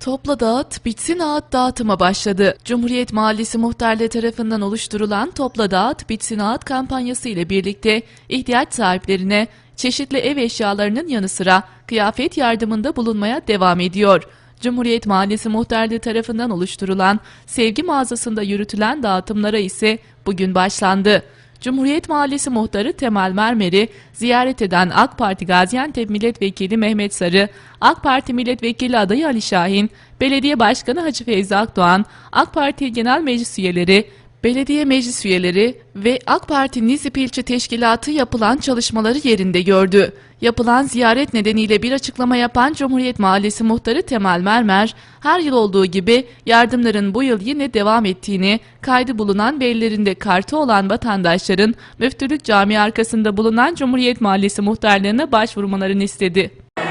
Topla dağıt, bitsin ağıt dağıtıma başladı. Cumhuriyet Mahallesi muhtarlığı tarafından oluşturulan Topla dağıt, bitsin ağıt kampanyası ile birlikte ihtiyaç sahiplerine çeşitli ev eşyalarının yanı sıra kıyafet yardımında bulunmaya devam ediyor. Cumhuriyet Mahallesi muhtarlığı tarafından oluşturulan sevgi mağazasında yürütülen dağıtımlara ise bugün başlandı. Cumhuriyet Mahallesi muhtarı Temel Mermer'i ziyaret eden AK Parti Gaziantep Milletvekili Mehmet Sarı, AK Parti Milletvekili adayı Ali Şahin, Belediye Başkanı Hacı Feyzi Akdoğan, AK Parti Genel Meclis üyeleri, belediye meclis üyeleri ve AK Parti Nizip İlçe Teşkilatı yapılan çalışmaları yerinde gördü. Yapılan ziyaret nedeniyle bir açıklama yapan Cumhuriyet Mahallesi muhtarı Temel Mermer, her yıl olduğu gibi yardımların bu yıl yine devam ettiğini, kaydı bulunan ve ellerinde kartı olan vatandaşların Müftülük Camii arkasında bulunan Cumhuriyet Mahallesi muhtarlığına başvurmalarını istedi.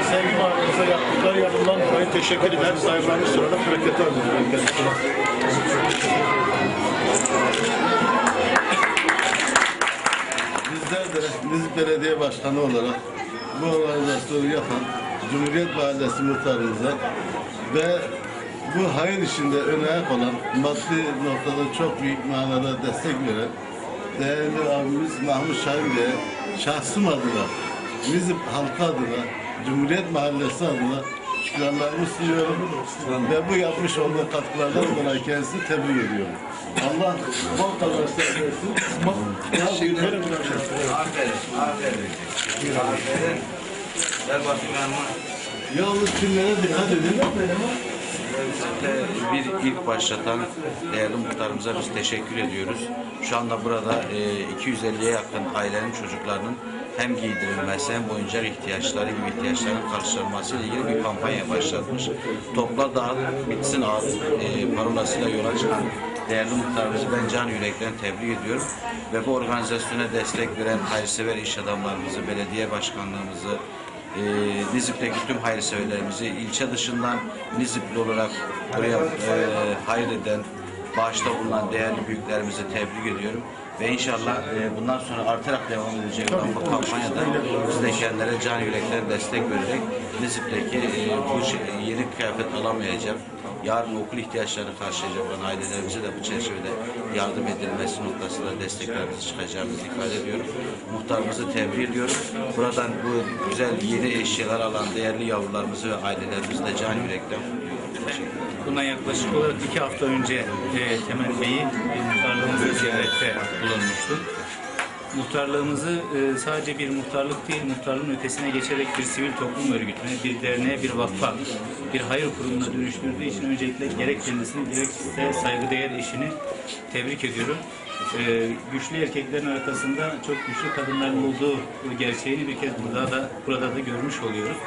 Sevgi mahallemize yaptıkları yardımdan dolayı teşekkür ederim. Sahiplerine sonra bereketler diliyorum Bizler de Nizip Belediye Başkanı olarak bu organizasyonu yapan Cumhuriyet Mahallesi muhtarımıza ve bu hayır işinde öne ayak olan maddi noktada çok büyük manada destek veren değerli abimiz Mahmut Şahin Bey'e şahsım adına, Nizip halkı adına, Cumhuriyet Mahallesi adına şükranlarımı sunuyorum ve bu yapmış olduğu katkılardan dolayı kendisini tebrik ediyorum. Allah bol kazançlar versin. Teşekkür ederim. Aferin, aferin. Aferin. Ver bakayım yanıma. Yalnız kimlere dikkat edin. Bir ilk başlatan değerli muhtarımıza biz teşekkür ediyoruz. Şu anda burada e, 250'ye yakın ailenin çocuklarının hem giydirilmesi hem oyuncak ihtiyaçları gibi ihtiyaçların karşılanması ile ilgili bir kampanya başlatmış. Topla dağıt, bitsin ağıt e, parolasıyla yola çıkan değerli muhtarımızı ben can yürekten tebrik ediyorum. Ve bu organizasyona destek veren hayırsever iş adamlarımızı, belediye başkanlığımızı, e, Nizip'teki tüm hayırseverlerimizi ilçe dışından Nizipli olarak buraya e, hayır eden, bağışta bulunan değerli büyüklerimizi tebrik ediyorum. Ve inşallah e, bundan sonra artarak devam edecek olan bu kampanyada biz de kendilerine can yürekten destek vererek Nizip'teki e, bu şey- yeni kıyafet alamayacak, yarın okul ihtiyaçlarını karşılayacak olan ailelerimize de bu çerçevede yardım edilmesi noktasında desteklerimizi çıkacağımızı ifade ediyorum. Muhtarımızı tebrik ediyorum. Buradan bu güzel yeni eşyalar alan değerli yavrularımızı ve ailelerimizi de can yürekten. Bundan yaklaşık olarak iki hafta önce e, Temel Bey'i muhtarlığımıza ziyarette bulunmuştuk. Muhtarlığımızı e, sadece bir muhtarlık değil, muhtarlığın ötesine geçerek bir sivil toplum örgütüne, bir derneğe, bir vakfa, bir hayır kurumuna dönüştürdüğü için öncelikle gerek kendisini gerek de saygıdeğer eşini tebrik ediyorum. E, güçlü erkeklerin arkasında çok güçlü kadınların olduğu gerçeğini bir kez burada da burada da görmüş oluyoruz.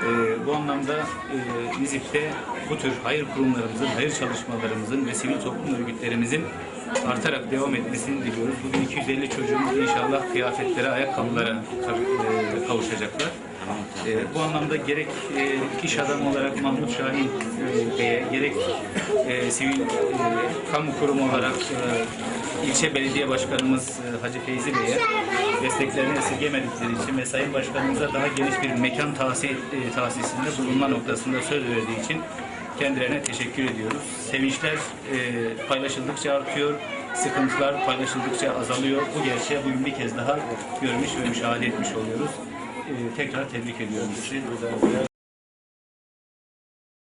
Ee, bu anlamda e, Nizip'te bu tür hayır kurumlarımızın, hayır çalışmalarımızın ve sivil toplum örgütlerimizin artarak devam etmesini diliyoruz. Bugün 250 çocuğumuz inşallah kıyafetlere, ayakkabılara e, kavuşacaklar. E, bu anlamda gerek e, iş adamı olarak Mahmut Şahin e, Bey'e, gerek e, sivil e, kamu kurumu olarak e, ilçe belediye başkanımız e, Hacı Feyzi Bey'e desteklerini esirgemedikleri için ve Sayın Başkanımıza daha geniş bir mekan tahsis, e, tahsisinde bulunma noktasında söz verdiği için kendilerine teşekkür ediyoruz. Sevinçler e, paylaşıldıkça artıyor, sıkıntılar paylaşıldıkça azalıyor. Bu gerçeği bugün bir kez daha görmüş ve müşahede etmiş oluyoruz. E, tekrar tebrik ediyorum sizi.